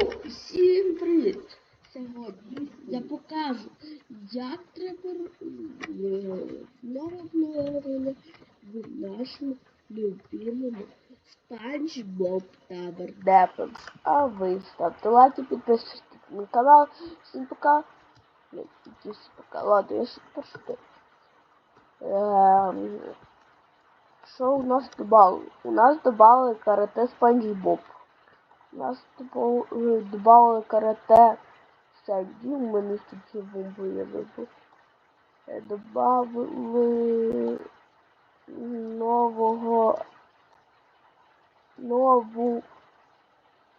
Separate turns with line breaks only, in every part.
Йоу, всім привіт! Сьогодні я покажу, як треба знову вновлено в нашому любимому Спанч Боб Табор Депенс. А ви ставте лайки, підписуйтесь на канал. Всім пока. Ні, тільки пока. Ладно, я ще пошутив. Ем, Що у нас добавили? У нас добавили карате Спанч Боб. У нас додавали карате Санді, у мене тут бомбу я забув. Добавили нового нову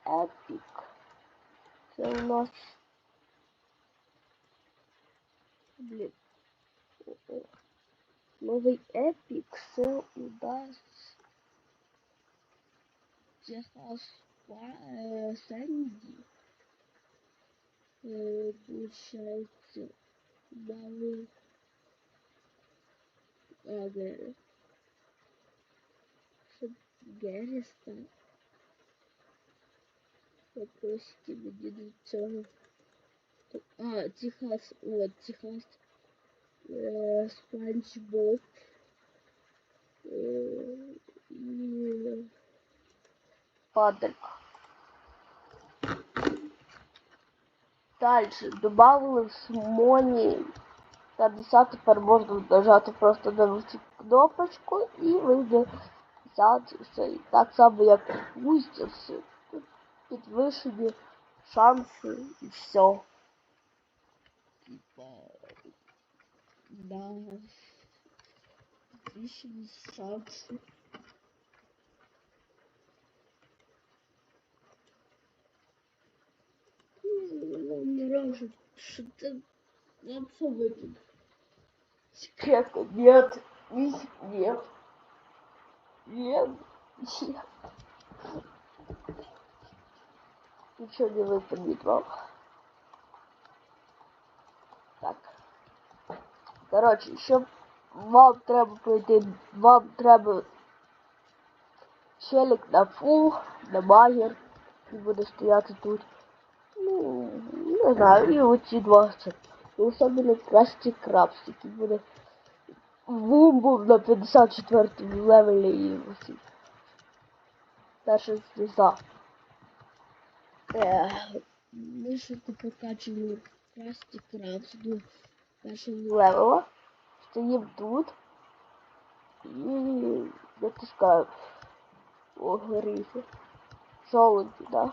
епік. Це у нас блін. Новий епік це у нас Техас Сэнди получается малый Гэри чтобы Гэри стал вопросики до цього а Техас вот Техас э, Спанч Боб э, и Падальк Дальше добавили в Смоні 50 тепер можна нажати просто на кнопочку і вийде 50 все. І так само як бустерси. Тут підвищені шанси і все. Типа да. Підвищені шанси. Что-то вообще выпить. Секрета нет. Нет. Нет. Нет. Нет. Ничего не выпадет вам. Так. Короче, еще вам треба пройти, вам треба челик на фул, на магер, і буде стояти тут. Ну, не знаю, і оці 20. І особливо красті крабстики буде. Бум-бум на 54 левелі і усі. Перша звізда. Ми ще прокачуємо красті крабс до першого левела. Стоїмо тут. І натискаємо. О, горіхи. Жолуді, да?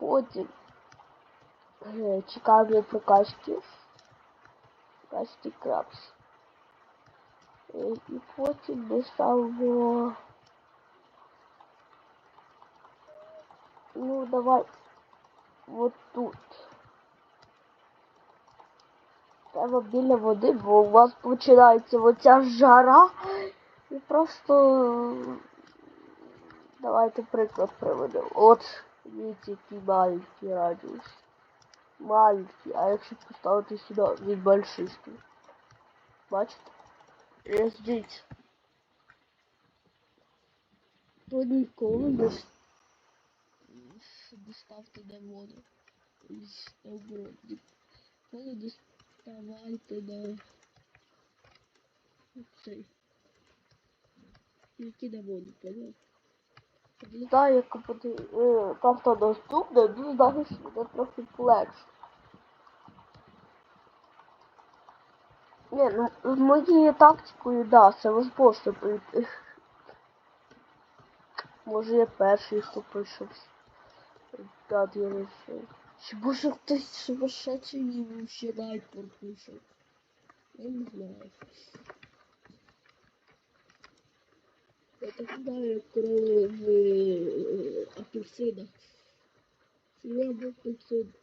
Потім е, чекаємо прокачки. Прокачки крабс. Е, і потім ми ставимо... Ну, давай вот тут. Треба біля води, бо у вас починається оця жара. І просто давайте приклад приведемо. От Видите, який маленький радіус. Маленький, а якщо поставити сюди, він больший стоїть. Бачите? Роздіть. То ніколи не доставте на воду. Наоборот, ніколи доставайте на цей. Тільки на воду, понятно? Не знаю, яка буде е, карта доступна, ну зараз буде трохи легше. Ні, ну з моєю тактикою, да, це возможно пройти. Може я перший хто пройшов. Да, я не знаю. Чи може хтось сумасшедший вообще навіть пропишав? Я не знаю. Знаю, коли в э, апельсинах. Я був апельсин.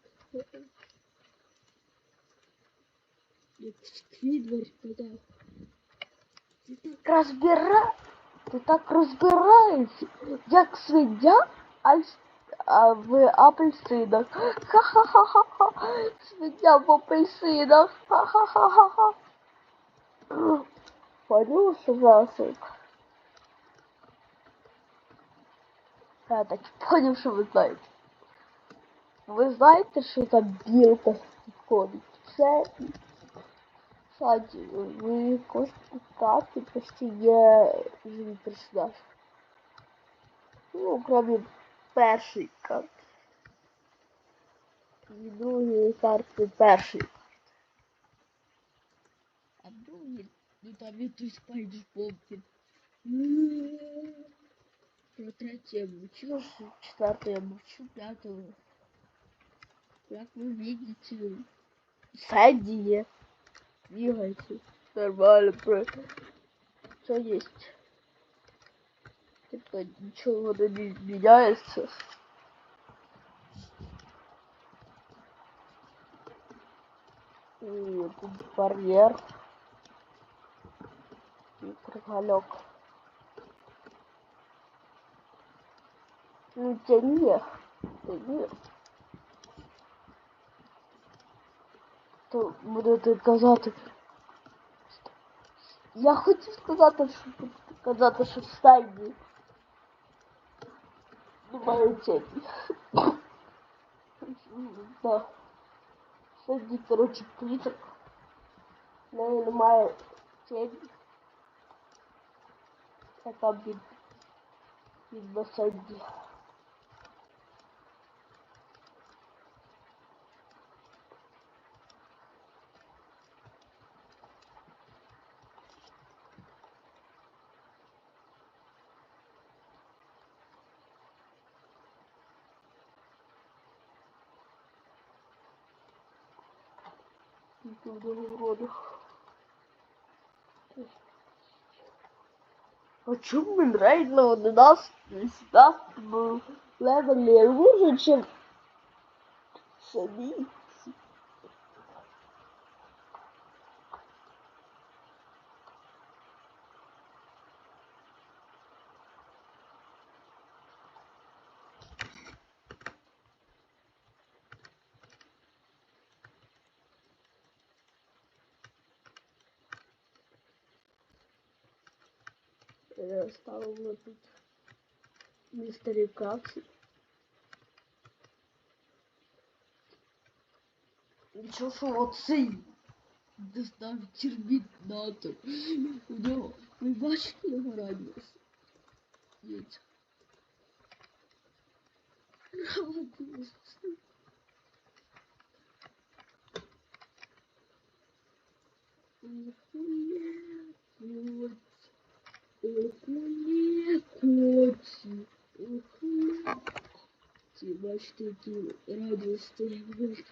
Як Сквідвард казав. Ти так розбира... Ти так розбираєшся, як свиня, а, а в апельсинах. Ха-ха-ха-ха-ха. Свиня в апельсинах. Ха-ха-ха-ха-ха. Понял, що Я так понял, що ви знаєте. Ви знаєте, що там білка ходить? Це Кстати, ви кожній карті почти є живий персонаж. Ну, кроме першої карти. І другої карти першої.
А другий, ну там є той Спайдер Помпін. Про третє я мовчу,
Ну, ж, четверту я мовчу.
п'ятого. Як ви видите,
Федді є. Бігайте. Нормально, про. Що есть? Типа нічого не мі- міняється. І тут бар'єр. І кругальок. Ну, тяни. Тяни. То будете казати. Я хотів сказати, що казати, що стайні. Немає тяні. Да. Сьогодні, коротше, пліток. В неї немає тяні. Яка від, від басейні. уроду. А чому він реально не нас не сюди був левелі лужи, чим самі? Я ставила тут містерів Кравці. Нічого, що оцей
достав термінатор. У нього, ви бачите його радіус? Є. Радіус. Охує Ці бачите, які радіус стоїть.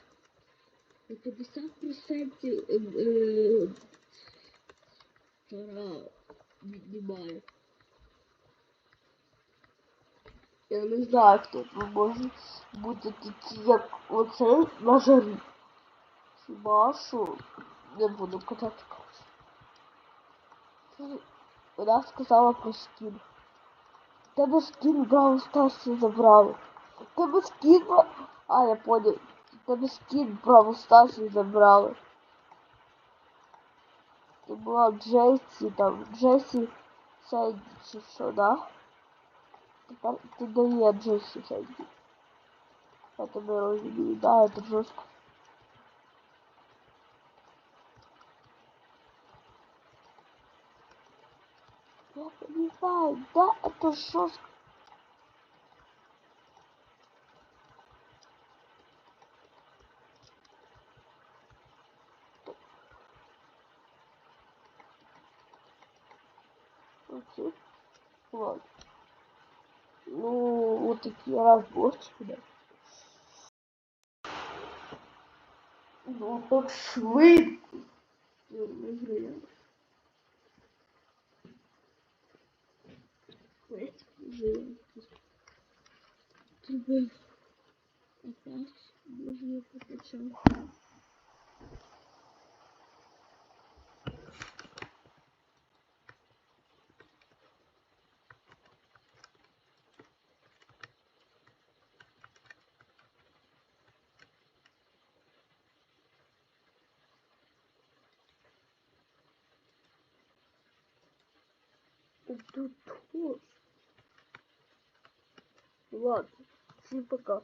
На 50% е, е, пора віднімає.
Я не знаю, хто тут може бути такі, як оцей на жарі. Хіба що не буду казати когось. Це Вона сказала про скін. Тебе скін Браво Старсі забрали. Тебе скін Бра... А, я понял. Тебе скін Браво Старсі забрали. Ти була Джесі там, Джесі Сенді чи що, да? Тепер ти дає Джесі Сенді. Я тебе розумію, да, це жорстко. Я понимаю, да, это жестко. Окей. Ладно. Ну, вот такие разборчики, да. Ну, вже
Треба опас, може я.
Ладно, всім пока.